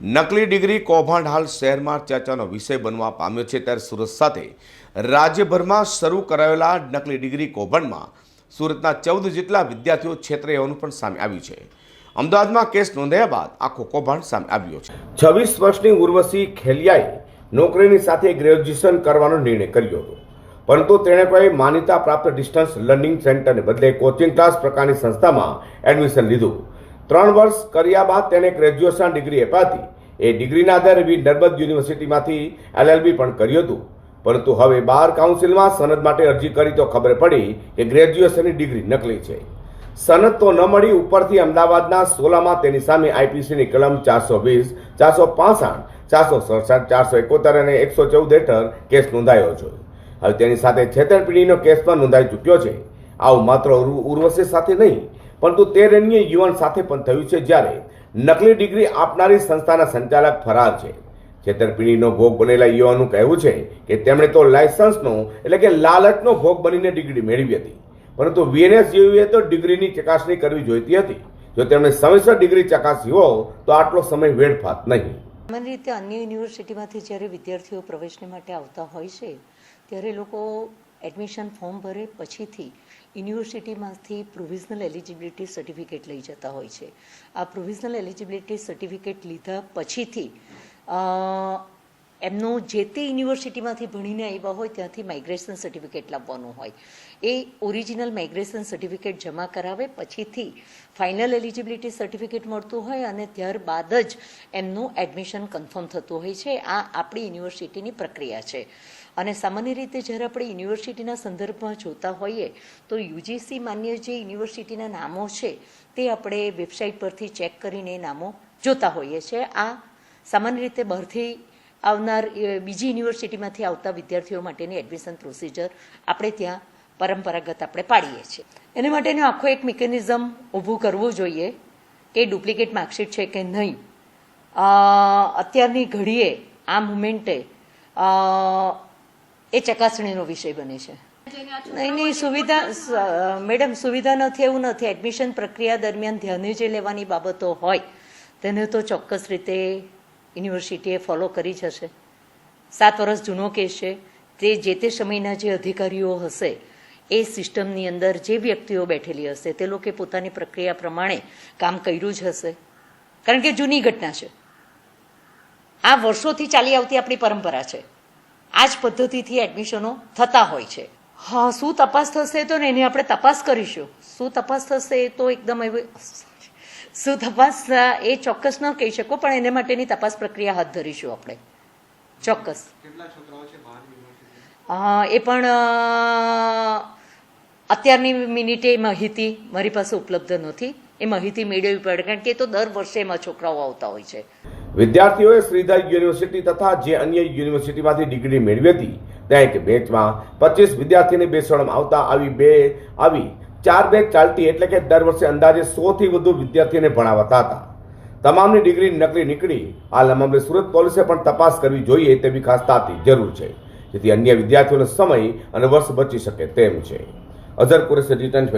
નકલી ડિગ્રી કૌભાંડ હાલ શહેરમાં ચર્ચાનો વિષય બનવા પામ્યો છે. ત્યારે સુરત સાથે રાજ્યભરમાં શરૂ કરાયેલા નકલી ડિગ્રી કૌભાંડમાં સુરતના ચૌદ જેટલા વિદ્યાર્થીઓ છેતરે હોવાનું પણ સામે આવ્યું છે. અમદાવાદમાં કેસ નોંધાયા બાદ આખો કૌભાંડ સામે આવ્યો છે. છવ્વીસ વર્ષની ઉર્વશી ખેલિયાએ નોકરીની સાથે ગ્રેજ્યુએશન કરવાનો નિર્ણય કર્યો હતો. પરંતુ તેણે કોઈ માન્યતા પ્રાપ્ત ડિસ્ટન્સ લર્નિંગ સેન્ટરને બદલે કોચિંગ ક્લાસ પ્રકારની સંસ્થામાં એડમિશન લીધું. ત્રણ વર્ષ કર્યા બાદ તેણે ગ્રેજ્યુએશન ડિગ્રી અપાતી. એ ડિગ્રીના આધારે બી નર્મદ યુનિવર્સિટીમાંથી એલએલબી પણ કર્યું હતું. પરંતુ હવે બાર કાઉન્સિલમાં સનદ માટે અરજી કરી તો ખબર પડી કે ગ્રેજ્યુએશનની ડિગ્રી નકલી છે. સનદ તો ન મળી, ઉપરથી અમદાવાદના સોલામાં તેની સામે આઈપીસીની કલમ ચારસો વીસ, ચારસો પાસઠ, ચારસો સડસઠ, ચારસો એકોતેર અને એકસો ચૌદ હેઠળ કેસ નોંધાયો છે. હવે તેની સાથે છેતરપિંડીનો કેસ પણ નોંધાઈ ચૂક્યો છે. આવું માત્ર ઉર્વશી સાથે નહીં, પરંતુ તેર અન્ય યુવાન સાથે પણ થયું છે જ્યારે નકલી ડિગ્રી આપનારી સંસ્થાના સંચાલક ફરાર છે. છેતરપિંડીનો ભોગ બનેલા યુવાનનું કહેવું છે કે તેમણે તો લાયસન્સનો, એટલે કે લાલચનો ભોગ બનીને ડિગ્રી મેળવી હતી. પરંતુ વીએનએસ જેવીએ તો ડિગ્રીની ચકાસણી કરવી જોઈતી હતી. જો તેમણે સમયસર ડિગ્રી ચકાસી હો તો આટલો સમય વેડફાત નહીં. સામાન્ય રીતે અન્ય યુનિવર્સિટીમાંથી જ્યારે વિદ્યાર્થીઓ પ્રવેશને માટે આવતા હોય છે, ત્યારે લોકો એડમિશન ફોર્મ ભરે પછીથી યુનિવર્સિટીમાંથી પ્રોવિઝનલ એલિજિબિલિટી સર્ટિફિકેટ લઈ જતા હોય છે. આ પ્રોવિઝનલ એલિજિબિલિટી સર્ટિફિકેટ લીધા પછીથી એમનો જે તે યુનિવર્સિટીમાંથી ભણીને આવ્યા હોય ત્યાંથી માઇગ્રેશન સર્ટિફિકેટ લાવવાનું હોય. એ ઓરિજિનલ માઇગ્રેશન સર્ટિફિકેટ જમા કરાવે પછીથી ફાઇનલ એલિજિબિલિટી સર્ટિફિકેટ મળતું હોય અને ત્યારબાદ જ એમનું એડમિશન કન્ફર્મ થતું હોય છે. આ આપણી યુનિવર્સિટીની પ્રક્રિયા છે. અને સામાન્ય રીતે જ્યારે આપણે યુનિવર્સિટીના સંદર્ભમાં જોતા હોઈએ, તો યુજીસી માન્ય જે યુનિવર્સિટીના નામો છે, તે આપણે વેબસાઇટ પરથી ચેક કરીને નામો જોતા હોઈએ છીએ આ સામાન્ય રીતે બહારથી આવનાર બીજી યુનિવર્સિટીમાંથી આવતા વિદ્યાર્થીઓ માટેની એડમિશન પ્રોસિજર આપણે ત્યાં પરંપરાગત આપણે પાડીએ છીએ. એને માટેનું આખો એક મિકેનિઝમ ઊભું કરવું જોઈએ કે ડુપ્લિકેટ માર્કશીટ છે કે નહીં. અત્યારની ઘડીએ આ મુમેન્ટે એ ચકાસણીનો વિષય બને છે. નહીં નહીં સુવિધા મેડમ સુવિધા નથી એવું નથી. એડમિશન પ્રક્રિયા દરમિયાન ધ્યાને જે લેવાની બાબતો હોય. તેને તો ચોક્કસ રીતે યુનિવર્સિટીએ ફોલો કરી જ હશે. સાત વર્ષ જૂનો કેસ છે. તે જે તે સમયના જે અધિકારીઓ હશે એ સિસ્ટમની અંદર જે વ્યક્તિઓ બેઠેલી હશે તે લોકોએ પોતાની પ્રક્રિયા પ્રમાણે કામ કર્યું જ હશે. કારણ કે જૂની ઘટના છે. આ વર્ષોથી ચાલી આવતી આપણી પરંપરા છે. આ જ પદ્ધતિથી એડમિશનો થતા હોય છે. હા શું તપાસ થશે તો ને એની આપણે તપાસ કરીશું. શું તપાસ થશે તો એકદમ એવી શું તપાસ એ ચોક્કસ ન કહી શકો પણ એને માટેની તપાસ પ્રક્રિયા હાથ ધરીશું આપણે. ચોક્કસ. એ પણ અત્યારની મિનિટે માહિતી મારી પાસે ઉપલબ્ધ નથી. એ માહિતી મેળવવી પડે કારણ કે એ તો દર વર્ષે એમાં છોકરાઓ આવતા હોય છે. વિદ્યાર્થીઓએ શ્રીધર યુનિવર્સિટી તથા જે અન્ય યુનિવર્સિટીમાંથી ડિગ્રી મેળવી હતી, ત્યાં એક બેચમાં પચીસ વિદ્યાર્થીને બેસવામાં આવતા આવી બે, આવી ચાર બેચ ચાલતી એટલે કે દર વર્ષે અંદાજે સોથી વધુ વિદ્યાર્થીઓને ભણાવતા હતા. તમામની ડિગ્રી નકલી નીકળી, હાલ મામલે સુરત પોલીસે પણ તપાસ કરવી જોઈએ તેવી ખાસ તાતી જરૂર છે. જેથી અન્ય વિદ્યાર્થીઓનો સમય અને વર્ષ બચી શકે તેમ છે. અઝર કુરેશ રિટર્ન